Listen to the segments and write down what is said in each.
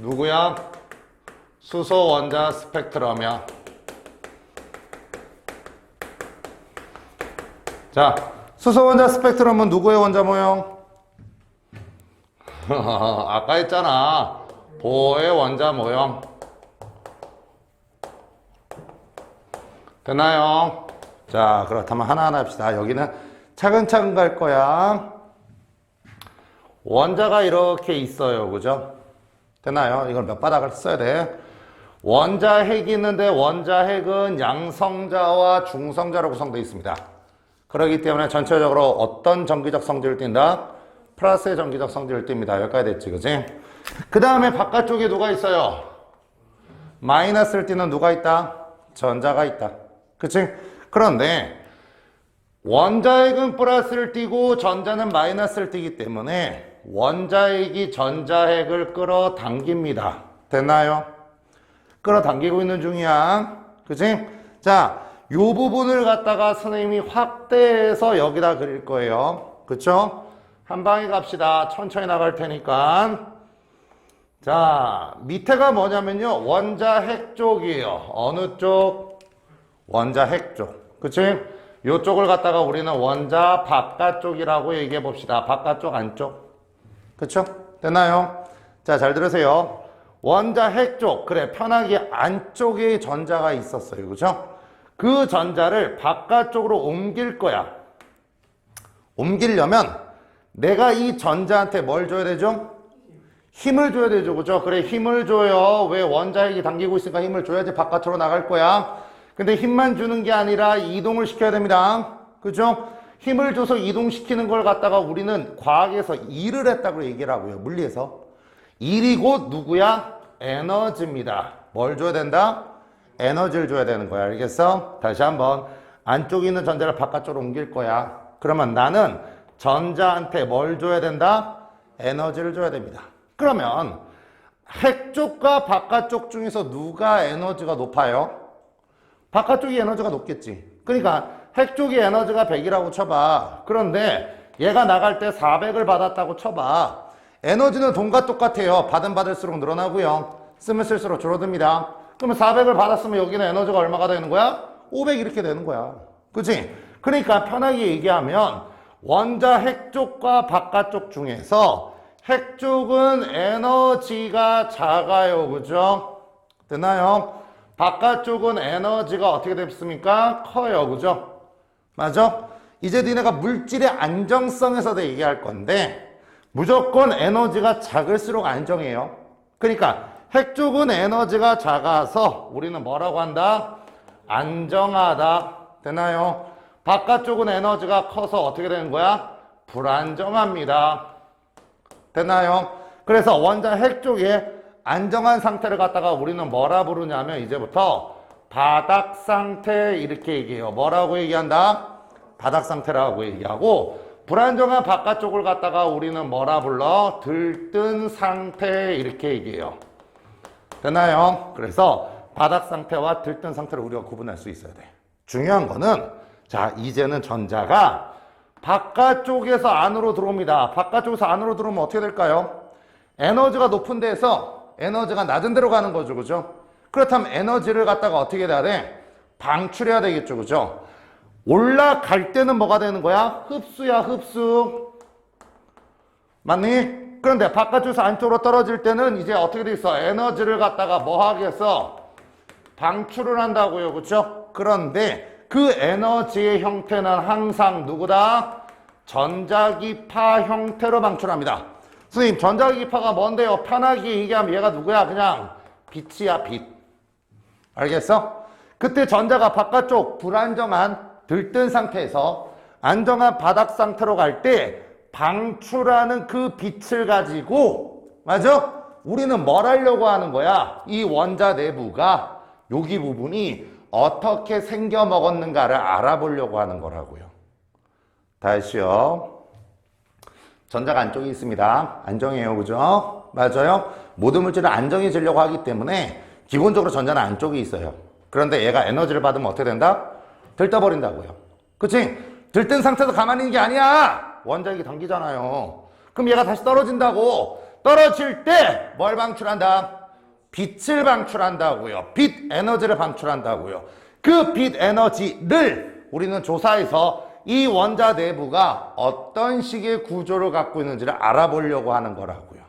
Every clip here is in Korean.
누구야? 수소 원자 스펙트럼이야. 자, 수소 원자 스펙트럼은 누구의 원자 모형? 아까 했잖아. 보의 원자 모형. 됐나요? 자, 그렇다면 하나하나 합시다. 여기는 차근차근 갈 거야. 원자가 이렇게 있어요. 그죠? 됐나요? 이걸 몇 바닥을 써야 돼? 원자 핵이 있는데 원자 핵은 양성자와 중성자로 구성되어 있습니다. 그렇기 때문에 전체적으로 어떤 전기적 성질을 띈다? 플러스의 전기적 성질을 띱니다. 여기까지 됐지, 그지? 그 다음에 바깥쪽에 누가 있어요? 마이너스를 띠는 누가 있다? 전자가 있다. 그치? 그런데 원자핵은 플러스를 띠고 전자는 마이너스를 띠기 때문에 원자핵이 전자핵을 끌어당깁니다. 됐나요? 끌어당기고 있는 중이야. 그치? 자, 요 부분을 갖다가 선생님이 확대해서 여기다 그릴 거예요. 그쵸? 한 방에 갑시다. 천천히 나갈 테니까. 자, 밑에가 뭐냐면요. 원자 핵 쪽이에요. 어느 쪽? 원자 핵 쪽. 그치? 요쪽을 갖다가 우리는 원자 바깥쪽이라고 얘기해 봅시다. 바깥쪽, 안쪽. 그쵸? 됐나요? 자, 잘 들으세요. 원자 핵 쪽. 그래, 편하게 안쪽에 전자가 있었어요. 그죠? 그 전자를 바깥쪽으로 옮길 거야. 옮기려면 내가 이 전자한테 뭘 줘야 되죠? 힘을 줘야 되죠. 그죠? 그래, 힘을 줘요. 왜 원자 핵이 당기고 있으니까 힘을 줘야지 바깥으로 나갈 거야. 근데 힘만 주는 게 아니라 이동을 시켜야 됩니다. 그죠? 힘을 줘서 이동시키는 걸 갖다가 우리는 과학에서 일을 했다고 얘기를 하고요. 물리에서. 일이고 누구야? 에너지입니다. 뭘 줘야 된다? 에너지를 줘야 되는 거야. 알겠어? 다시 한번. 안쪽에 있는 전자를 바깥쪽으로 옮길 거야. 그러면 나는 전자한테 뭘 줘야 된다? 에너지를 줘야 됩니다. 그러면 핵 쪽과 바깥쪽 중에서 누가 에너지가 높아요? 바깥쪽이 에너지가 높겠지. 그러니까 핵 쪽이 에너지가 100이라고 쳐봐. 그런데 얘가 나갈 때 400을 받았다고 쳐봐. 에너지는 돈과 똑같아요. 받은 받을수록 늘어나고요. 쓰면 쓸수록 줄어듭니다. 그러면 400을 받았으면 여기는 에너지가 얼마가 되는 거야? 500 이렇게 되는 거야. 그치? 그러니까 편하게 얘기하면 원자 핵 쪽과 바깥쪽 중에서 핵 쪽은 에너지가 작아요. 그죠? 됐나요? 바깥쪽은 에너지가 어떻게 됐습니까? 커요. 그죠? 맞아? 이제 니네가 물질의 안정성에서 도 얘기할 건데 무조건 에너지가 작을수록 안정해요. 그러니까 핵 쪽은 에너지가 작아서 우리는 뭐라고 한다? 안정하다. 되나요? 바깥쪽은 에너지가 커서 어떻게 되는 거야? 불안정합니다. 됐나요? 그래서 원자 핵 쪽에 안정한 상태를 갖다가 우리는 뭐라 부르냐면 이제부터 바닥 상태 이렇게 얘기해요. 뭐라고 얘기한다? 바닥 상태라고 얘기하고 불안정한 바깥쪽을 갖다가 우리는 뭐라 불러? 들뜬 상태 이렇게 얘기해요. 됐나요? 그래서 바닥 상태와 들뜬 상태를 우리가 구분할 수 있어야 돼. 중요한 거는 자 이제는 전자가 바깥쪽에서 안으로 들어옵니다. 바깥쪽에서 안으로 들어오면 어떻게 될까요? 에너지가 높은 데에서 에너지가 낮은 데로 가는 거죠. 그죠? 그렇다면 에너지를 갖다가 어떻게 해야 돼? 방출해야 되겠죠. 그죠? 올라갈 때는 뭐가 되는 거야? 흡수야, 흡수. 맞니? 그런데 바깥쪽에서 안쪽으로 떨어질 때는 이제 어떻게 돼 있어? 에너지를 갖다가 뭐 하겠어? 방출을 한다고요. 그죠? 그런데 그 에너지의 형태는 항상 누구다? 전자기파 형태로 방출합니다. 선생님, 전자기파가 뭔데요? 편하게 얘기하면 얘가 누구야? 그냥 빛이야, 빛. 알겠어? 그때 전자가 바깥쪽 불안정한 들뜬 상태에서 안정한 바닥 상태로 갈 때 방출하는 그 빛을 가지고 맞아? 우리는 뭘 하려고 하는 거야? 이 원자 내부가 여기 부분이 어떻게 생겨 먹었는가를 알아보려고 하는 거라고요. 다시요. 전자가 안쪽에 있습니다. 안정해요. 그죠? 맞아요? 모든 물질은 안정해지려고 하기 때문에 기본적으로 전자는 안쪽에 있어요. 그런데 얘가 에너지를 받으면 어떻게 된다? 들떠버린다고요. 그치? 들뜬 상태에서 가만히 있는 게 아니야! 원자핵이 당기잖아요. 그럼 얘가 다시 떨어진다고. 떨어질 때 뭘 방출한다? 빛을 방출한다고요. 빛 에너지를 방출한다고요. 그 빛 에너지를 우리는 조사해서 이 원자 내부가 어떤 식의 구조를 갖고 있는지를 알아보려고 하는 거라고요.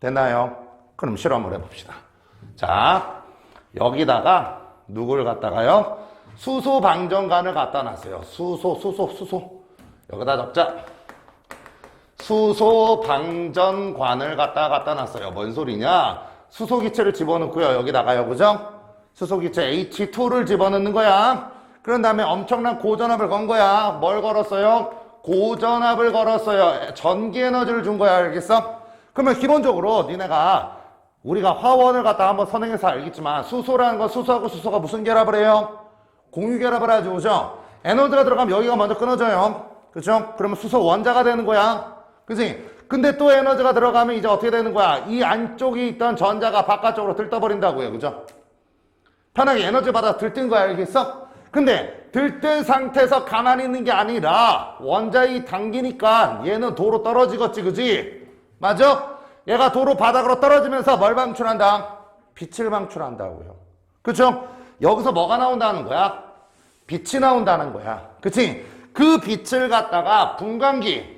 됐나요? 그럼 실험을 해봅시다. 자, 여기다가 누굴 갖다가요? 수소 방전관을 갖다 놨어요. 수소, 수소, 수소. 여기다 적자. 수소 방전관을 갖다 갖다 놨어요. 뭔 소리냐? 수소 기체를 집어넣고요. 여기다가요. 그죠? 수소 기체 H2를 집어넣는 거야. 그런 다음에 엄청난 고전압을 건 거야. 뭘 걸었어요? 고전압을 걸었어요. 전기 에너지를 준 거야. 알겠어? 그러면 기본적으로 니네가 우리가 화원을 갖다 한번 선행해서 알겠지만 수소라는 건 수소하고 수소가 무슨 결합을 해요? 공유 결합을 하죠. 그죠? 에너지가 들어가면 여기가 먼저 끊어져요. 그죠? 그러면 수소 원자가 되는 거야. 그지? 근데 또 에너지가 들어가면 이제 어떻게 되는 거야? 이 안쪽에 있던 전자가 바깥쪽으로 들떠버린다고요. 그죠? 편하게 에너지 받아 들뜬 거야. 알겠어? 근데 들뜬 상태에서 가만히 있는 게 아니라 원자이 당기니까 얘는 도로 떨어지겠지. 그지? 맞아? 얘가 도로 바닥으로 떨어지면서 뭘 방출한다? 빛을 방출한다고요. 그쵸? 여기서 뭐가 나온다는 거야? 빛이 나온다는 거야. 그치? 그 빛을 갖다가 분광기,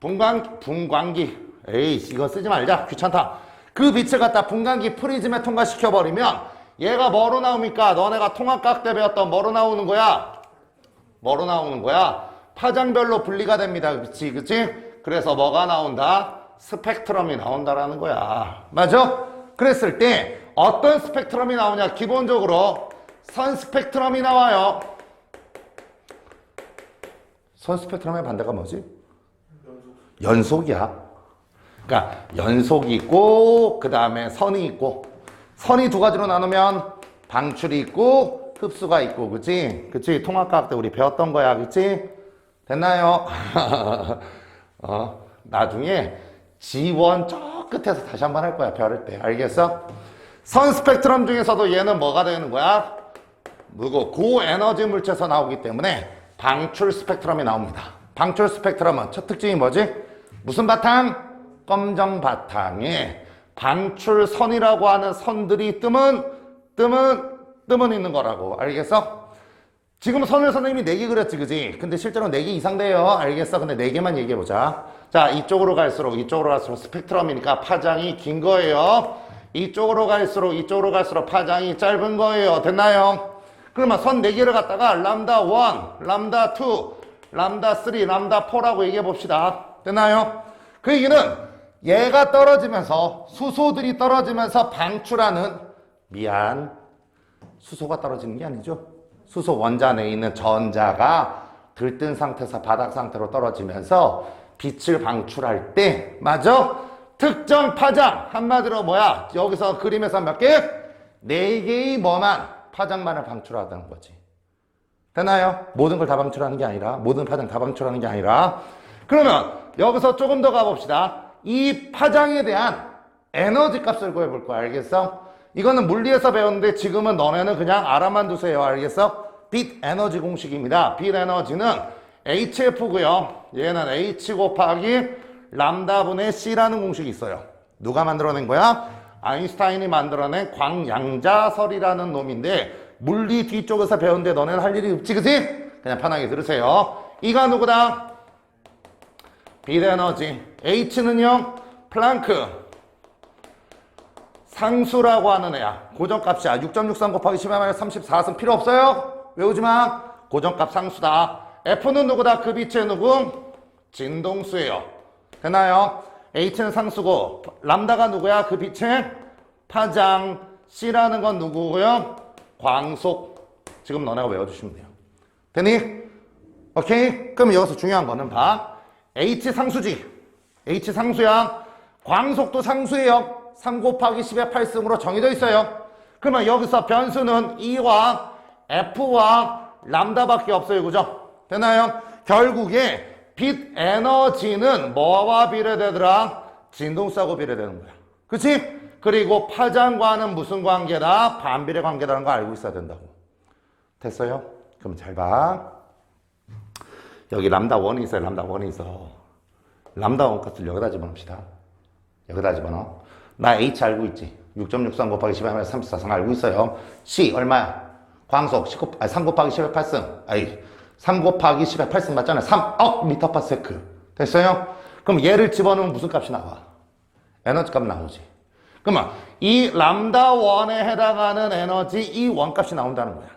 분광, 분광기. 에이, 이거 쓰지 말자. 귀찮다. 그 빛을 갖다 분광기 프리즘에 통과시켜버리면 얘가 뭐로 나옵니까? 너네가 통합각 때 배웠던 뭐로 나오는 거야? 뭐로 나오는 거야? 파장별로 분리가 됩니다. 그치? 그치? 그래서 뭐가 나온다? 스펙트럼이 나온다라는 거야. 맞아? 그랬을 때 어떤 스펙트럼이 나오냐? 기본적으로 선 스펙트럼이 나와요. 선 스펙트럼의 반대가 뭐지? 연속 이야. 그러니까 연속이 있고 그 다음에 선이 있고 선이 두 가지로 나누면 방출이 있고 흡수가 있고 그치? 그치? 통합과학 때 우리 배웠던 거야 그치? 됐나요? 어, 나중에 지원 저 끝에서 다시 한번 할 거야 배울 때 알겠어? 선 스펙트럼 중에서도 얘는 뭐가 되는 거야? 무고 고에너지 물체에서 나오기 때문에 방출 스펙트럼이 나옵니다. 방출 스펙트럼은 첫 특징이 뭐지? 무슨 바탕? 검정 바탕에 방출선이라고 하는 선들이 뜸은 뜸은 뜸은 있는 거라고 알겠어? 지금 선을 선생님이 4개 그렸지 그지? 근데 실제로 4개 이상 돼요 알겠어? 근데 4개만 얘기해보자 자 이쪽으로 갈수록 이쪽으로 갈수록 스펙트럼이니까 파장이 긴 거예요 이쪽으로 갈수록 이쪽으로 갈수록 파장이 짧은 거예요 됐나요? 그러면 선 4개를 갖다가 람다 1, 람다 2, 람다 3, 람다 4라고 얘기해 봅시다 됐나요? 그 얘기는 얘가 떨어지면서 수소들이 떨어지면서 방출하는 미안 수소가 떨어지는 게 아니죠. 수소 원자 내에 있는 전자가 들뜬 상태에서 바닥 상태로 떨어지면서 빛을 방출할 때 맞아? 특정 파장 한마디로 뭐야? 여기서 그림에서 몇 개? 네 개의 뭐만 파장만을 방출하다는 거지. 되나요? 모든 걸 다 방출하는 게 아니라 모든 파장 다 방출하는 게 아니라 그러면 여기서 조금 더 가봅시다. 이 파장에 대한 에너지 값을 구해볼 거야. 알겠어? 이거는 물리에서 배웠는데 지금은 너네는 그냥 알아만 두세요. 알겠어? 빛 에너지 공식입니다. 빛 에너지는 HF고요. 얘는 H 곱하기 람다분의 C라는 공식이 있어요. 누가 만들어낸 거야? 아인슈타인이 만들어낸 광양자설이라는 놈인데 물리 뒤쪽에서 배웠는데 너네는 할 일이 없지 그지? 그냥 편하게 들으세요. 이가 누구다? 빛 에너지. H는요, 플랑크. 상수라고 하는 애야. 고정값이야. 6.63 곱하기 10의 34승 필요 없어요? 외우지 마. 고정값 상수다. F는 누구다? 그 빛의 누구? 진동수예요. 되나요? H는 상수고, 람다가 누구야? 그 빛의 파장. C라는 건 누구고요? 광속. 지금 너네가 외워주시면 돼요. 되니? 오케이? 그럼 여기서 중요한 거는 봐. H 상수지. H 상수야. 광속도 상수예요. 3 곱하기 10의 8승으로 정해져 있어요. 그러면 여기서 변수는 E와 F와 람다밖에 없어요. 그죠? 되나요? 결국에 빛 에너지는 뭐와 비례되더라? 진동수하고 비례되는 거야. 그치? 그리고 파장과는 무슨 관계다? 반비례 관계라는 거 알고 있어야 된다고. 됐어요? 그럼 잘 봐. 여기 람다 1이 있어요. 람다 1이 있어. 람다 1 값을 여기다 집어넣읍시다. 여기다 집어넣어. 나 H 알고 있지? 6.63 곱하기 10의 마이너스 34상 알고 있어요. C 얼마야? 광속 10 곱, 아니 3 곱하기 10의 8승. 아니 3 곱하기 10의 8승 맞잖아요. 3억 미터 파세크. 됐어요? 그럼 얘를 집어넣으면 무슨 값이 나와? 에너지 값 나오지. 그러면 이 람다 원에 해당하는 에너지 이 원값이 나온다는 거야.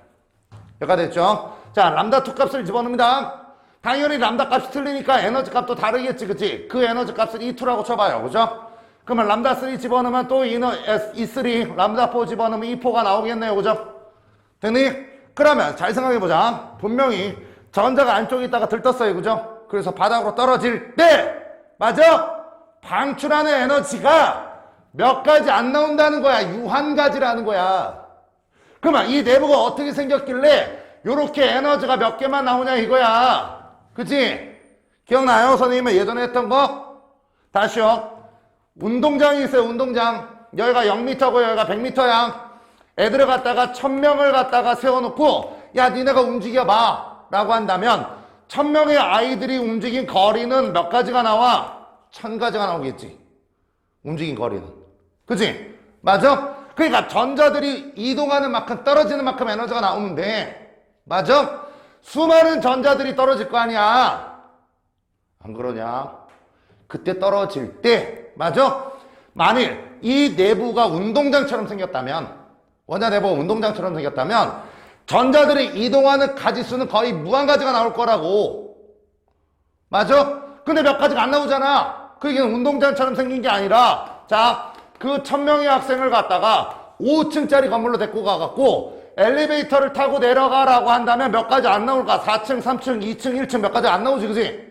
여기가 됐죠? 자, 람다 2 값을 집어넣습니다. 당연히 람다 값이 틀리니까 에너지 값도 다르겠지, 그치? 그 에너지 값을 E2라고 쳐봐요, 그죠? 그러면 람다 3 집어넣으면 또 이너, E3, 람다 4 집어넣으면 E4가 나오겠네요, 그죠? 됐니? 그러면 잘 생각해보자. 분명히 전자가 안쪽에 있다가 들떴어요, 그죠? 그래서 바닥으로 떨어질 때, 맞아? 방출하는 에너지가 몇 가지 안 나온다는 거야. 유한 가지라는 거야. 그러면 이 내부가 어떻게 생겼길래 요렇게 에너지가 몇 개만 나오냐 이거야. 그치? 기억나요? 선생님이 예전에 했던 거? 다시요. 운동장이 있어요, 운동장. 여기가 0m고 여기가 100m야. 애들을 갖다가 1000명을 갖다가 세워놓고, 야, 니네가 움직여봐. 라고 한다면, 1000명의 아이들이 움직인 거리는 몇 가지가 나와? 1000가지가 나오겠지. 움직인 거리는. 그치? 맞아? 그러니까 전자들이 이동하는 만큼 떨어지는 만큼 에너지가 나오면 돼. 맞아? 수많은 전자들이 떨어질 거 아니야. 안 그러냐? 그때 떨어질 때, 맞아? 만일 이 내부가 운동장처럼 생겼다면, 원자 내부가 운동장처럼 생겼다면, 전자들이 이동하는 가지수는 거의 무한가지가 나올 거라고. 맞아? 근데 몇 가지가 안 나오잖아. 그게 운동장처럼 생긴 게 아니라, 자, 그 천명의 학생을 갖다가 5층짜리 건물로 데리고 가갖고 엘리베이터를 타고 내려가라고 한다면 몇 가지 안 나올까? 4층, 3층, 2층, 1층 몇 가지 안 나오지, 그지?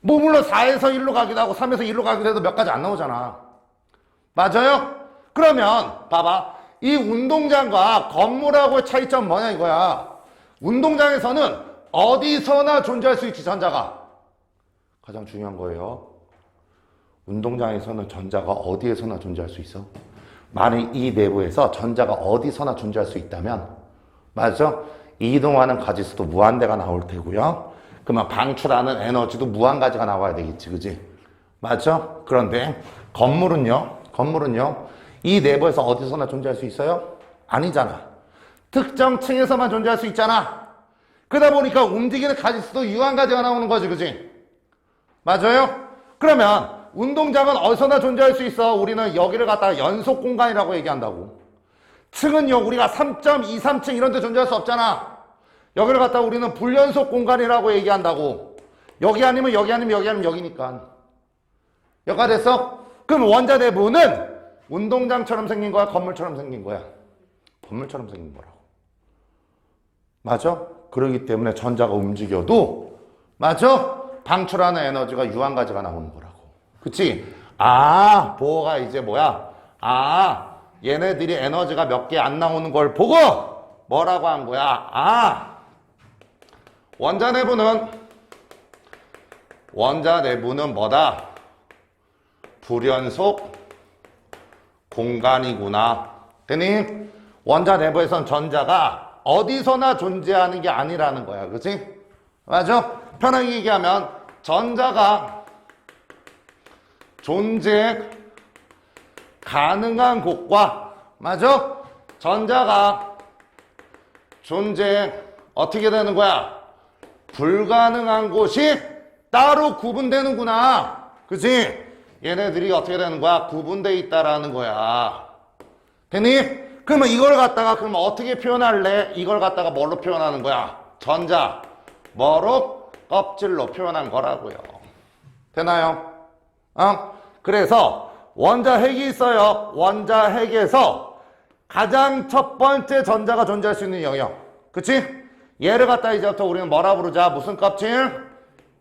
뭐, 물론 4에서 1로 가기도 하고 3에서 1로 가기도 해도 몇 가지 안 나오잖아. 맞아요? 그러면, 봐봐. 이 운동장과 건물하고의 차이점 뭐냐 이거야. 운동장에서는 어디서나 존재할 수 있지, 전자가. 가장 중요한 거예요. 운동장에서는 전자가 어디에서나 존재할 수 있어. 만일 이 내부에서 전자가 어디서나 존재할 수 있다면, 맞죠? 이동하는 가지수도 무한대가 나올 테고요. 그러면 방출하는 에너지도 무한가지가 나와야 되겠지, 그지? 맞죠? 그런데 건물은요, 건물은요, 이 내부에서 어디서나 존재할 수 있어요? 아니잖아. 특정 층에서만 존재할 수 있잖아. 그러다 보니까 움직이는 가지수도 유한 가지가 나오는 거지, 그지? 맞아요? 그러면 운동장은 어디서나 존재할 수 있어. 우리는 여기를 갖다가 연속 공간이라고 얘기한다고. 층은요, 우리가 3.23층 이런 데 존재할 수 없잖아. 여기를 갖다가 우리는 불연속 공간이라고 얘기한다고. 여기 아니면 여기 아니면 여기 아니면 여기니까. 여기가 됐어? 그럼 원자 내부는 운동장처럼 생긴 거야? 건물처럼 생긴 거야? 건물처럼 생긴 거라고. 맞아? 그러기 때문에 전자가 움직여도, 맞아? 방출하는 에너지가 유한가지가 나오는 거라고. 그치? 아, 보호가 이제 뭐야? 아, 얘네들이 에너지가 몇 개 안 나오는 걸 보고 뭐라고 한 거야? 아, 원자 내부는 원자 내부는 뭐다? 불연속 공간이구나. 되니? 원자 내부에선 전자가 어디서나 존재하는 게 아니라는 거야. 그치? 맞아? 편하게 얘기하면 전자가 존재 가능한 곳과 맞아? 전자가 존재 어떻게 되는 거야? 불가능한 곳이 따로 구분되는구나. 그치? 얘네들이 어떻게 되는 거야? 구분돼 있다라는 거야. 되니? 그러면 이걸 갖다가 그러면 어떻게 표현할래? 이걸 갖다가 뭘로 표현하는 거야? 전자 뭐로? 껍질로 표현한 거라고요. 되나요? 어? 그래서 원자 핵이 있어요. 원자 핵에서 가장 첫 번째 전자가 존재할 수 있는 영역. 그치? 얘를 갖다 이제부터 우리는 뭐라 부르자? 무슨 껍질?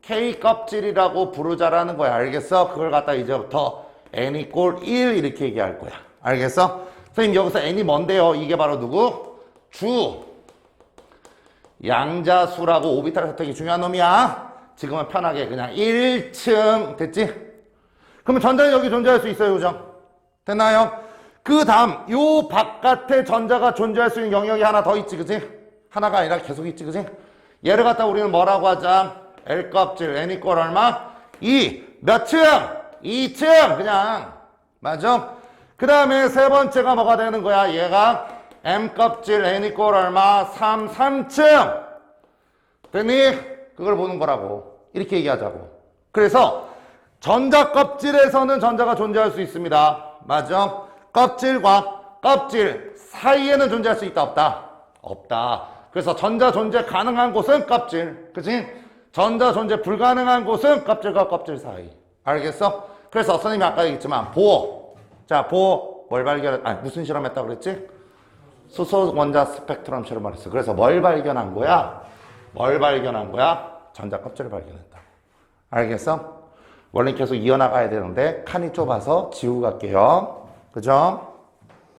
K 껍질이라고 부르자라는 거야. 알겠어? 그걸 갖다 이제부터 n 이꼴 1 이렇게 얘기할 거야. 알겠어? 선생님 여기서 n이 뭔데요? 이게 바로 누구? 주. 양자수라고 오비탈 사택이 중요한 놈이야. 지금은 편하게 그냥 1층 됐지? 그러면 전자는 여기 존재할 수 있어요, 그죠? 됐나요? 그 다음 요 바깥에 전자가 존재할 수 있는 영역이 하나 더 있지, 그지? 하나가 아니라 계속 있지, 그지? 얘를 갖다 우리는 뭐라고 하자? L 껍질, N 이꼴 얼마? 2. 몇 층? 2층 그냥 맞아? 그 다음에 세 번째가 뭐가 되는 거야? 얘가 M 껍질 N 이꼴 얼마? 3, 3층 됐니? 그걸 보는 거라고 이렇게 얘기하자고 그래서 전자 껍질에서는 전자가 존재할 수 있습니다 맞아? 껍질과 껍질 사이에는 존재할 수 있다 없다? 없다 그래서 전자 존재 가능한 곳은 껍질 그치? 전자 존재 불가능한 곳은 껍질과 껍질 사이 알겠어? 그래서 선생님이 아까 얘기했지만 보호 자 보호 뭘 발견 아니 무슨 실험했다 그랬지? 수소 원자 스펙트럼 실험을 했어 그래서 뭘 발견한 거야? 뭘 발견한 거야? 전자 껍질을 발견했다 알겠어? 원래 계속 이어나가야 되는데 칸이 좁아서 지우고 갈게요 그죠?